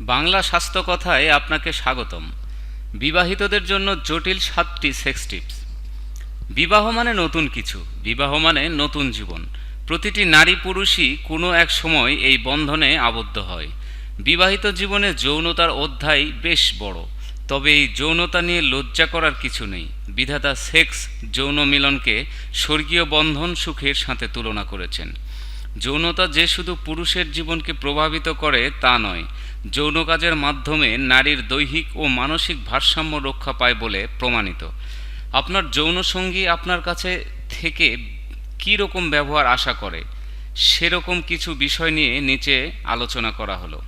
বাংলা স্বাস্থ্য কথায় আপনাকে স্বাগতম। বিবাহিতদের জন্য জটিল সাতটি সেক্স টিপস বিবাহ মানে নতুন কিছু, বিবাহ মানে নতুন জীবন। প্রতিটি নারী পুরুষই কোনো এক সময় এই বন্ধনে আবদ্ধ হয়। বিবাহিত জীবনে যৌনতার অধ্যায় বেশ বড়, তবে এই যৌনতা নিয়ে লজ্জা করার কিছু নেই। বিধাতা সেক্স যৌন মিলনকে স্বর্গীয় বন্ধন সুখের সাথে তুলনা করেছেন। যৌনতা যে শুধু পুরুষের জীবনকে প্রভাবিত করে, তা নয়, যৌন কাজের মাধ্যমে নারীর দৈহিক ও মানসিক ভারসাম্য রক্ষা পায় বলে প্রমাণিত। আপনার যৌন সঙ্গী আপনার কাছে থেকে কী রকম ব্যবহার আশা করে? সেরকম কিছু বিষয় নিয়ে নিচে আলোচনা করা হলো।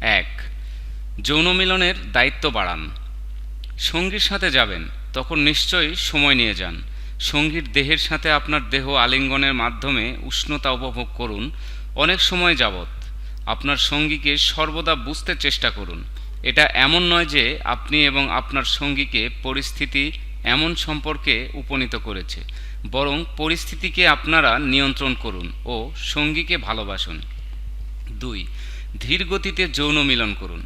এক, যৌন মিলনের দায়িত্ব বাড়ান। সঙ্গীর সাথে যাবেন, তখন নিশ্চয়ই সময় নিয়ে যান। সঙ্গীর দেহের সাথে আপনার দেহ আলিঙ্গনের মাধ্যমে উষ্ণতা উপভোগ করুন, অনেক সময় যাবৎ। আপনার সঙ্গীকে সর্বদা বুঝতে চেষ্টা করুন। এটা এমন নয় যে আপনি এবং আপনার সঙ্গীকে পরিস্থিতি এমন সম্পর্কে উপনীত করেছে, বরং পরিস্থিতিকে আপনারা নিয়ন্ত্রণ করুন ও সঙ্গীকে ভালোবাসুন। দুই ধীর গতিতে যৌন মিলন করুন।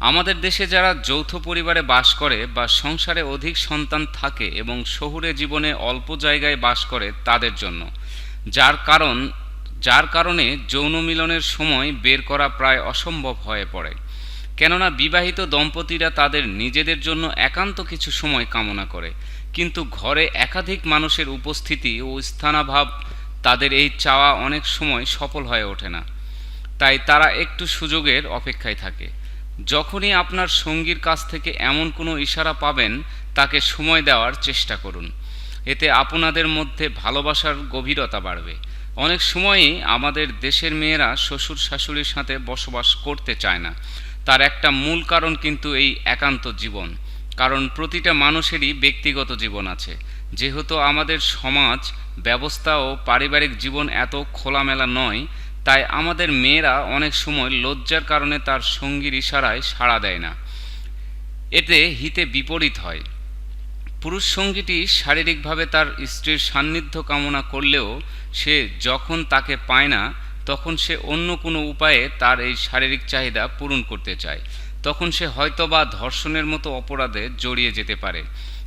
আমাদের দেশে যারা যৌথ পরিবারে বাস করে বা সংসারে অধিক সন্তান থাকে এবং শহুরে জীবনে অল্প জায়গায় বাস করে তাদের জন্য, যার কারণ, যার কারণে যৌন মিলনের সময় বের করা প্রায় অসম্ভব হয়ে পড়ে। কেননা বিবাহিত দম্পতিরা তাদের নিজেদের জন্য একান্ত কিছু সময় কামনা করে, কিন্তু ঘরে একাধিক মানুষের উপস্থিতি ও স্থানাভাব তাদের এই চাওয়া অনেক সময় সফল হয়ে ওঠে না। তাই তারা একটু সুযোগের অপেক্ষায় থাকে। যখনই আপনার সঙ্গীর কাছ থেকে এমন কোনো ইশারা পাবেন, তাকে সময় দেওয়ার চেষ্টা করুন। এতে আপনাদের মধ্যে ভালোবাসার গভীরতা বাড়বে। অনেক সময়ই আমাদের দেশের মেয়েরা শ্বশুর শাশুড়ির সাথে বসবাস করতে চায় না। তার একটা মূল কারণ কিন্তু এই একান্ত জীবন। কারণ প্রতিটা মানুষেরই ব্যক্তিগত জীবন আছে। যেহেতু আমাদের সমাজ, ব্যবস্থা ও পারিবারিক জীবন এত খোলামেলা নয় তাই আমাদের মেয়েরা অনেক সময় লজ্জার কারণে তার সঙ্গীর ইশারায় সাড়া দেয় না। এতে হিতে বিপরীত হয়। পুরুষ সঙ্গীটি শারীরিকভাবে তার স্ত্রীর সান্নিধ্য কামনা করলেও সে যখন তাকে পায় না, তখন সে অন্য কোনো উপায়ে তার এই শারীরিক চাহিদা পূরণ করতে চায়। তখন সে হয়তোবা ধর্ষণের মতো অপরাধে জড়িয়ে যেতে পারে।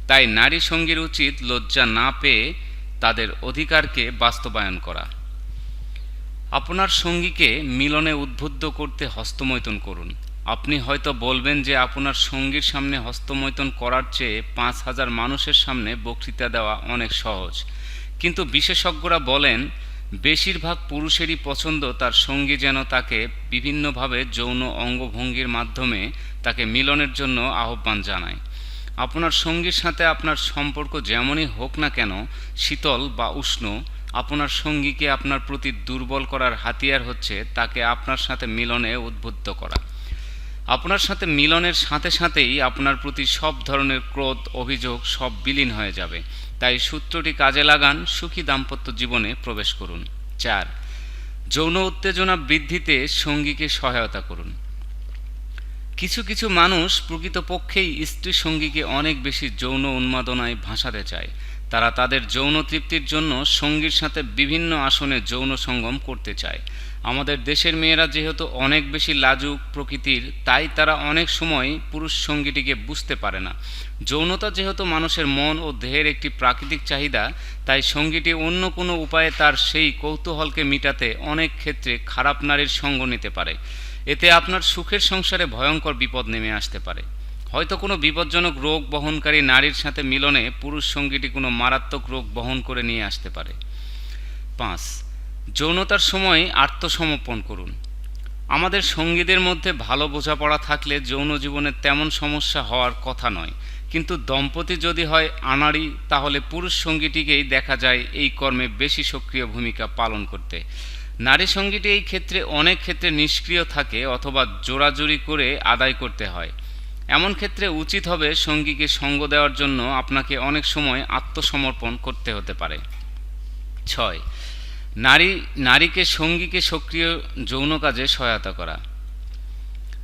তাই নারী সঙ্গীর উচিত লজ্জা না পেয়ে তাদের অধিকারকে বাস্তবায়ন করা। আপনার সঙ্গীকে মিলনে উদ্বুদ্ধ করতে হস্তমৈথুন করুন। আপনি হয়তো বলবেন যে আপনার সঙ্গীর সামনে হস্তমৈথুন করার চেয়ে পাঁচ হাজার মানুষের সামনে বক্তৃতা দেওয়া অনেক সহজ। কিন্তু বিশেষজ্ঞরা বলেন, বেশিরভাগ পুরুষেরই পছন্দ তার সঙ্গী যেন তাকে বিভিন্নভাবে যৌন অঙ্গভঙ্গির মাধ্যমে তাকে মিলনের জন্য আহ্বান জানায়। আপনার সঙ্গীর সাথে আপনার সম্পর্ক যেমনই হোক না কেন, শীতল বা উষ্ণ আপনার সঙ্গীকে আপনার প্রতি দুর্বল করার হাতিয়ার হচ্ছে তাকে আপনার সাথে মিলনে উদ্বুদ্ধ করা। আপনার সাথে মিলনের সাথে সাথেই আপনার প্রতি সব ধরনের ক্রোধ, অভিযোগ সব বিলীন হয়ে যাবে। তাই সূত্রটি কাজে লাগান, সুখী দাম্পত্য জীবনে প্রবেশ করুন। চার, যৌন উত্তেজনা বৃদ্ধিতে সঙ্গীকে সহায়তা করুন। কিছু কিছু মানুষ প্রকৃতপক্ষেই স্ত্রী সঙ্গীকে অনেক বেশি যৌন উন্মাদনায় ভাসাতে চায়। তারা তাদের যৌন তৃপ্তির জন্য সঙ্গীর সাথে বিভিন্ন আসনে যৌন সঙ্গম করতে চায়। আমাদের দেশের মেয়েরা যেহেতু অনেক বেশি লাজুক প্রকৃতির, তাই তারা অনেক সময় পুরুষ সঙ্গীটিকে বুঝতে পারে না। যৌনতা যেহেতু মানুষের মন ও দেহের একটি প্রাকৃতিক চাহিদা, তাই সঙ্গীটি অন্য কোনো উপায়ে তার সেই কৌতূহলকে মিটাতে অনেক ক্ষেত্রে খারাপ নারীর সঙ্গ নিতে পারে। এতে আপনার সুখের সংসারে ভয়ঙ্কর বিপদ নেমে আসতে পারে। হয়তো কোনো বিপজ্জনক রোগ বহনকারী নারীর সাথে মিলনে পুরুষ সঙ্গীটি কোনো মারাত্মক রোগ বহন করে নিয়ে আসতে পারে। পাঁচ, যৌনতার সময় আত্মসমর্পণ করুন। আমাদের সঙ্গীদের মধ্যে ভালো বোঝাপড়া থাকলে যৌন জীবনে তেমন সমস্যা হওয়ার কথা নয়। কিন্তু দম্পতি যদি হয় আনাড়ি, তাহলে পুরুষ সঙ্গীটিকেই দেখা যায় এই কর্মে বেশি সক্রিয় ভূমিকা পালন করতে। নারী সঙ্গীটি এই ক্ষেত্রে অনেক ক্ষেত্রে নিষ্ক্রিয় থাকে অথবা জোরাজুরি করে আদায় করতে হয়। এমন ক্ষেত্রে উচিত হবে সঙ্গীকে সঙ্গ দেওয়ার জন্য আপনাকে অনেক সময় আত্মসমর্পণ করতে হতে পারে। ছয়, নারী, নারীকে সঙ্গীকে সক্রিয় যৌন কাজে সহায়তা করা।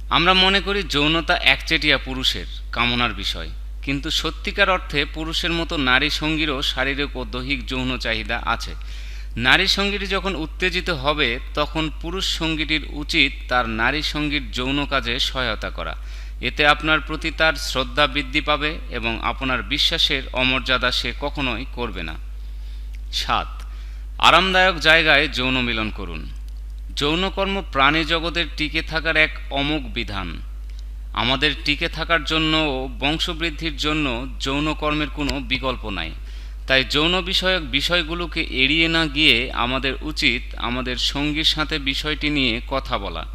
আমরা মনে করি যৌনতা একচেটিয়া পুরুষের কামনার বিষয়, কিন্তু সত্যিকার অর্থে পুরুষের মতো নারী সঙ্গীরও শারীরিক ও দৈহিক যৌন চাহিদা আছে। নারী সঙ্গীটি যখন উত্তেজিত হবে, তখন পুরুষ সঙ্গীটির উচিত তার নারী সঙ্গীর যৌন কাজে সহায়তা করা। এতে আপনার প্রতি তার শ্রদ্ধা বৃদ্ধি পাবে এবং আপনার বিশ্বাসের অমর্যাদা সে কখনোই করবে না। সাত, আরামদায়ক জায়গায় যৌন মিলন করুন। যৌনকর্ম প্রাণী জগতের টিকে থাকার এক অমোঘ বিধান। আমাদের টিকে থাকার জন্য ও বংশবৃদ্ধির জন্য যৌনকর্মের কোনো বিকল্প নাই। তাই যৌন বিষয়ক বিষয়গুলোকে এড়িয়ে না গিয়ে আমাদের উচিত আমাদের সঙ্গীর সাথে বিষয়টি নিয়ে কথা বলা।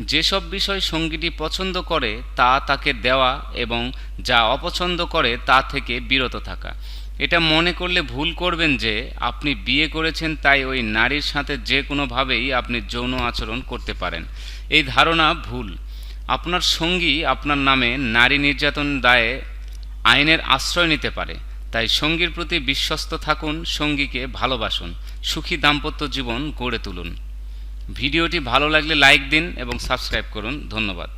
যেসব বিষয় সঙ্গীটি পছন্দ করে তা তাকে দেওয়া এবং যা অপছন্দ করে তা থেকে বিরত থাকা। এটা মনে করলে ভুল করবেন যে, আপনি বিয়ে করেছেন তাই ওই নারীর সাথে যে কোনোভাবেই আপনি যৌন আচরণ করতে পারেন। এই ধারণা ভুল। আপনার সঙ্গী আপনার নামে নারী নির্যাতন দায়ে আইনের আশ্রয় নিতে পারে। তাই সঙ্গীর প্রতি বিশ্বস্ত থাকুন, সঙ্গীকে ভালোবাসুন, সুখী দাম্পত্য জীবন গড়ে তুলুন। ভিডিওটি ভালো লাগলে লাইক দিন এবং সাবস্ক্রাইব করুন। ধন্যবাদ।